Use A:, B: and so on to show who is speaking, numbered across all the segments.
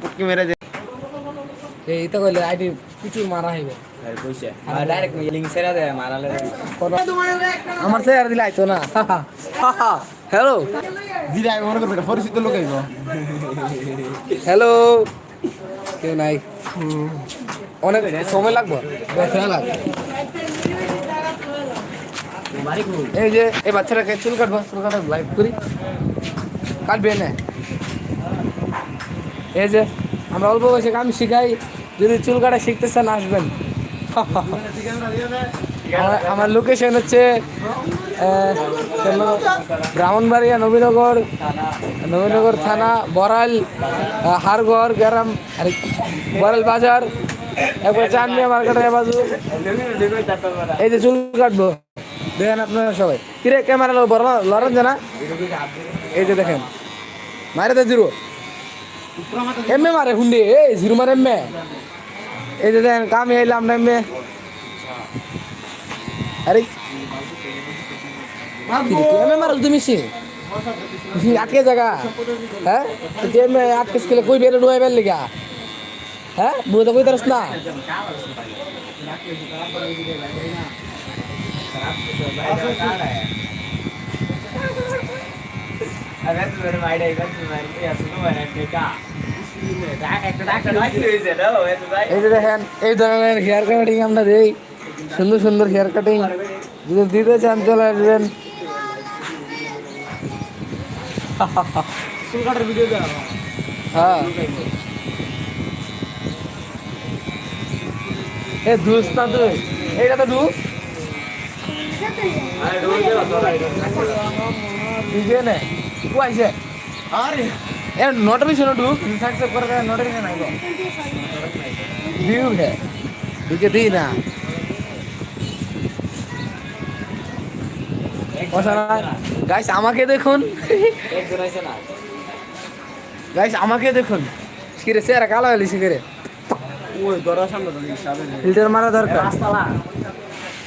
A: পুটকি মেরে যে
B: এই তো কইলে আইডি প্রচুর মারা হইব।
C: ডাইরেক্ট লিঙ্ক ছেড়ে দেয় মারালে
B: আমার সে আর দিলে আইতো না। হ্যালো
A: দিদি আমি মনে করব এটা পরিচিত লোক আইব।
B: হ্যালো কেউ নাই। অনেক সময় লাগবে? লাগবে এই যে এই বাচ্চাটাকে চুল কাটবো চুল কাটা লাইভ করি। কাটবে না। এই যে আমরা অল্প বয়সে কাম শিখাই যদি চুল কাটা শিখতে চান আসবেন। আমার- লোকেশন হচ্ছে ব্রাহ্মণবাড়িয়া নবীনগর নবীনগর থানা বড়াইল আহ, হারগড় গ্রাম আরে বড়াইল বাজার একবার চানমিয়া মার্কেটের বাজু। এই যে চুল কাটবো দেখেন আপনারা সবাই। কিরে ক্যামেরা লড়েন জানা এই যে দেখেন মারে তো জিরো। এমএ মারে হুন্ডি এই জিরো মারে এমএ। এই যে দেখেন কামে এলাম না এমএ। আরে এমএ মারল তুমি সি আটকে জায়গা। হ্যাঁ? এমএ আটকে স্কেলে কই বেরে ডুয়াই বের লিগা হ্যাঁ? বুড়ো তো কই তারস না? এই যে দেখেন এই ধরনের হেয়ার কাটিং আমরা দেই সুন্দর সুন্দর হেয়ার কাটিং যদি দিতে চান চলে আসবেন হ্যাঁ এ দুস না তুই এইটা তো দুস দিবে না কুয়াইছে
A: আরে।
B: এ নোটিফিকেশন ঢু সাবস্ক্রাইব করে নোটিফিকেশন আইবো ভিউ হে। দিকে দি না। গাইস আমাকে দেখুন। গাইস আমাকে দেখুন। কিরে সে কালো হলিস করে?
A: ওই দরা সামনে তো হিসাবে নেই।
B: ফিল্টার মারা দরকার।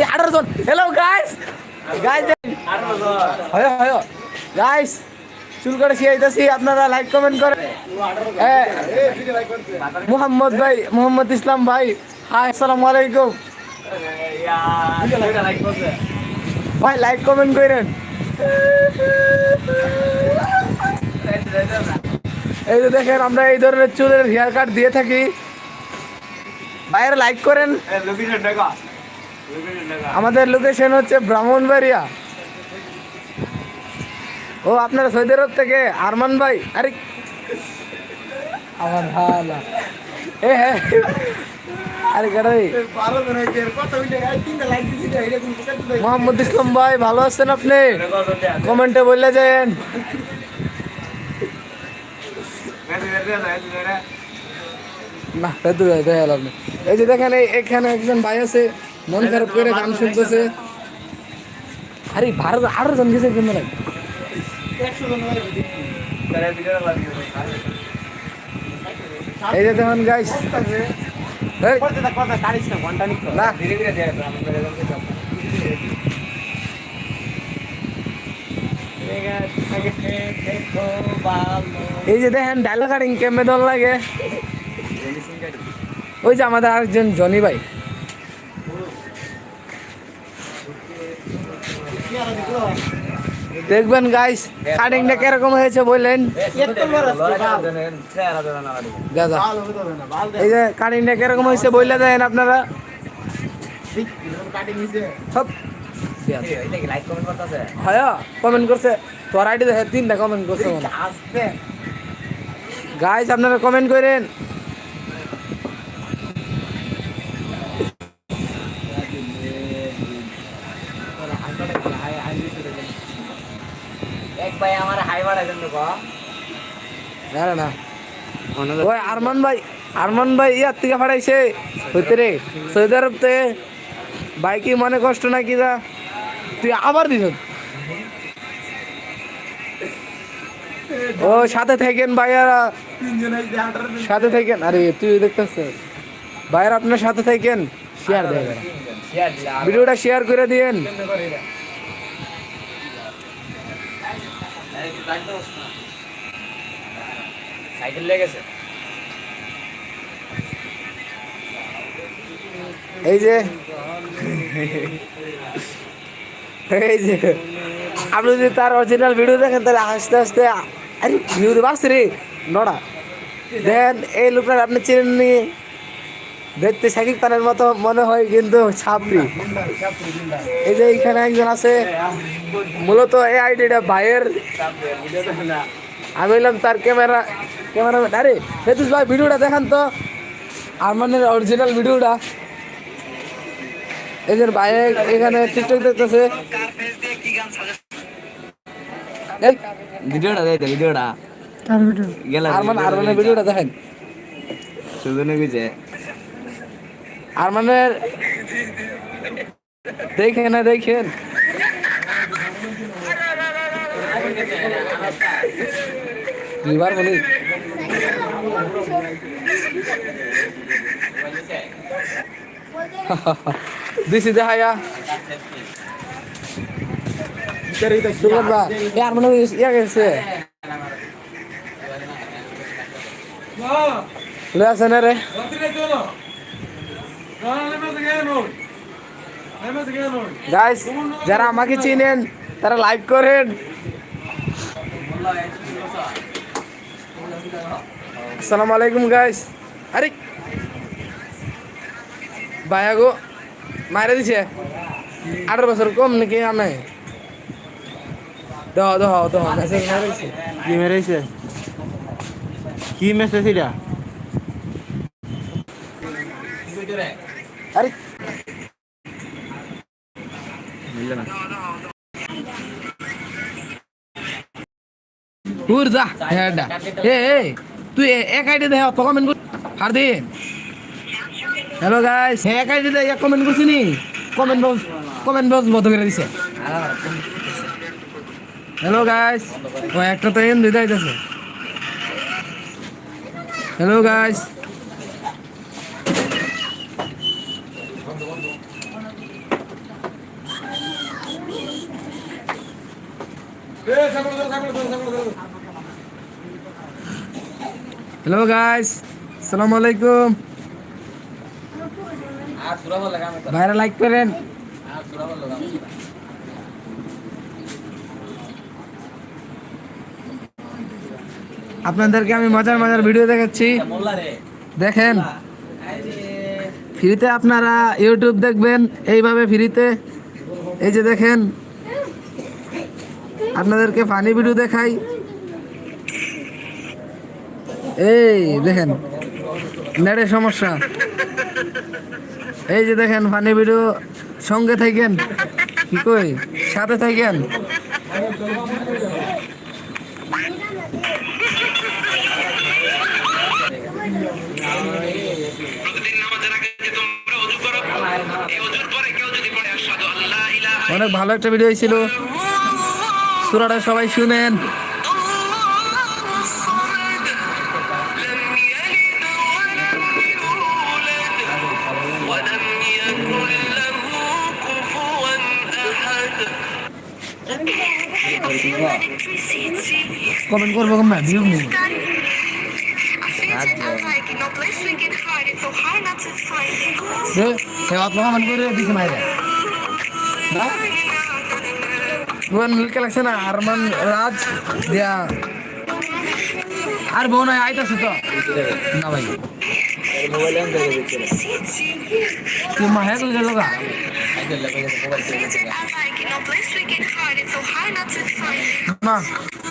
B: এই আঠারো জন হ্যালো গাইস গাইস হয় হয় গাইস চুল করে শিখাইতেছি আপনারা লাইক কমেন্ট করেন মোহাম্মদ ভাই, মোহাম্মদ ইসলাম ভাই হাই আসসালামু আলাইকুম। ভাই লাইক কমেন্ট করেন। এই যে দেখেন, আমরা এই ধরনের চুলের হেয়ার কাট দিয়ে থাকি। বাইরে লাইক করেন। আমাদের লোকেশন হচ্ছে ব্রাহ্মণবাড়িয়া। ও আপনারা সৌদি আরব থেকে আরমান ভাই। আরে আমার ভালা এ হ্যাঁ আরে মোহাম্মদ ইসলাম ভাই ভালো আছেন আপনি? কমেন্টে বললে যান না পেতু ভাই দেখাল আপনি এই যে দেখেন এখানে একজন ভাই আছে, মন খারাপ করে গান শুনতেছে। আরে, ভারত আরও জন গেছে কিন্তু নাই।
A: 100 জন লাগে
B: এই যে দেখেন গাইস
A: না।
C: ধীরে ধীরে
B: এই যে দেখেন, ডায়লগ কাটিং কেমনে দল লাগে। ওই যে আমাদের আরেকজন জনি ভাই। দেখবেন গাইস কাটিংটা কীরকম হয়েছে বললেন? দাদা এই যে কাটিংটা কীরকম হয়েছে বললে দেন আপনারা। হয় কমেন্ট করছে। তোর আইডি দেখে তিনটা কমেন্ট করছে গাইস আপনারা কমেন্ট করেন
C: এক ভাই আমার হাই বাড়াই দেন তো
B: না না ওই আরমান ভাই আরমান ভাই ইয়ার থেকে ফাড়াইছে। হইতে রে সৌদি আরব তে ভাই কি মনে কষ্ট নাকি যা? তুই আবার দিস। ও সাথে থাকেন ভাইয়ারা। সাথে থাকেন। আরে তুই দেখতেছ। ভাইয়ারা আপনার সাথে থাকেন। শেয়ার দেয় ভিডিওটা শেয়ার করে দিয়েন। এই যে। এই যে। আপনি যদি তার অরিজিনাল ভিডিও দেখেন, তাহলে আস্তে আস্তে, আরে ভিউ বাস রে, নড়া। দেন, এই লোকটা আপনি চেনেন নি দেখতে শাকিব খানের মতো মনে হয় কিন্তু ছাপড়ি। এই যে এইখানে একজন আছে মূলত এই আইডিটা ভাইয়ের। আমি বললাম তার ক্যামেরা ক্যামেরাম্যান। আরে ফেতুস ভাই ভিডিওটা দেখান তো। আরমানের অরিজিনাল ভিডিওটা। এই যে ভাই এখানে টিকটক দেখতেছে।
C: ভিডিওটা দেয় তো ভিডিওটা।
B: আরমান আরমানের ভিডিওটা দেখেন।
C: সুজনে গেছে
B: আরমানের দেখেন না দেখেন দুইবার বলি। দিছি আরমান ইয়া লে আছে না রে? গাইস যারা আমাকে চিনেন, তারা লাইক করেন। আসসালামু আলাইকুম গাইস আরে, ভাইয়া গো মারে দিছে। আঠারো বছর কম নাকি আমি? দহ দহ দহ মেসেজ
A: মেরেছে কি মেসেজ এটা
B: আরে উর যা এ এ তুই এ- এক আইডি দে তো কমেন্ট কর হার দে। হ্যালো গাইস হে এক আইডি দে এক কমেন্ট করছিস নি? কমেন্ট বক্স কমেন্ট বক্স বন্ধ করে দিছে। হ্যালো গাইস ও, একটা তো এন দিতে আইতাছে। হ্যালো গাইস হ্যালো গাইস আসসালামু আলাইকুম ভাইরা লাইক করেন। আপনাদেরকে আমি মজার মজার ভিডিও দেখাচ্ছি। দেখেন। ফ্রিতে আপনারা ইউটিউব দেখবেন এইভাবে ফ্রিতে। এই যে দেখেন। আপনাদেরকে ফানি ভিডিও দেখাই। এই দেখেন, নেটের সমস্যা। এই যে দেখেন, ফানি ভিডিও, সঙ্গে থাকেন? কি কই? সাথে থাকেন? অনেক ভালো একটা ভিডিও হয়েছিল। সুরাটা সবাই শুনেন। কমেন্ট করবো কম না ভিউ নেই সে অত কমেন্ট করে দিছে মাইরে না वन मिलके লাগছে না আরমান রাজ দিয়া আর বোন আইতাছে তো না ভাই
C: মোবাইল অন করে দিচ্ছে
B: তুই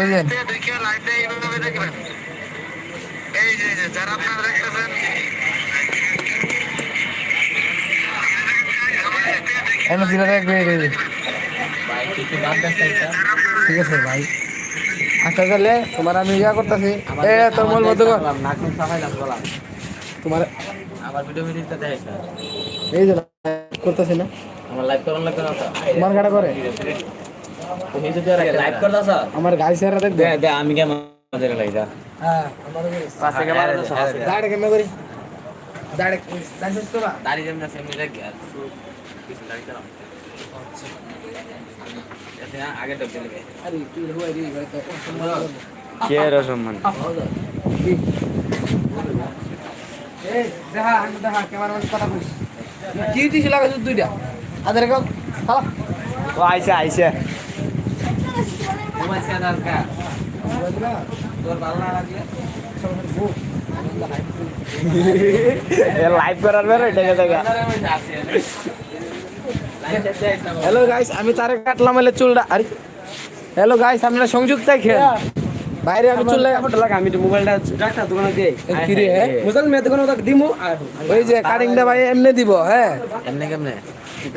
B: এই যে। এই যে। ঠিক আছে ভাই। আচ্ছা তাহলে তোমার আমি ইয়া করতেছি। এ তোর মূল
C: সাফাইলাম
B: তোমার
C: আমার ভিডিও ভিডিওতে দেখ
B: এই যে করতেছি না।
C: আমার লাইভ করন লাগবে না
B: তোমার গাড়া করে আমার গাড়ি চেহারা দেখবে।
C: দে দে আমি কে মাঝে লাইদা
B: হ্যাঁ আমারও
C: পাশে কে মারো
B: দাঁড়ে কেমন করি। দাঁড়ে লাইসেন্স তো
C: দাড়ি যেমন আছে এমনি রাখি কিছু দাড়ি করাম এতে আগে ঢুকে লেগে
B: আরে তুই হই রে ভাই তো
C: কে রসম্মান
B: এই দেখা আমি দেখা ক্যামেরা ম্যান কথা কইস। কি দিছি লাগাইছ দুইটা? আদের হালা
C: ও আইছে আইছে তোমার সাদার কা তোর ভালো না লাগলে লাইভ করার বের এটা দেখা
B: হ্যালো গাইস আমি তারে কাটলাম এলে চুলটা আরে। হ্যালো গাইস আপনারা সংযুক্ত খেয়ে? বাইরে আমি চুল লাগা
C: আমি তো মোবাইলটা ডাক্তার দোকানে দেই
B: কি রে
C: মুসল মে দোকানে দিমু
B: ওই যে কাটিংটা ভাই এমনি দিব হ্যাঁ?
C: এমনে কেমনে?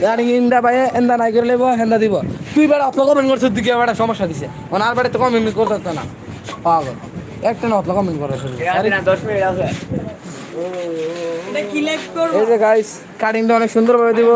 B: কাটিংটা ভাই এন্দা নাই করে লেবো হেন্দা দিব। তুই বেড়া অত কমেন্ট করছিস দিকে বেড়া সমস্যা দিছে? মানে আর বেড়া তো কমেন্ট করতে না। পাগল। একটা না অত কমেন্ট করে শুরু
C: আরে। না 10 মিনিট আছে
B: এই যে গাইস কাটিংটা অনেক সুন্দরভাবে দিব।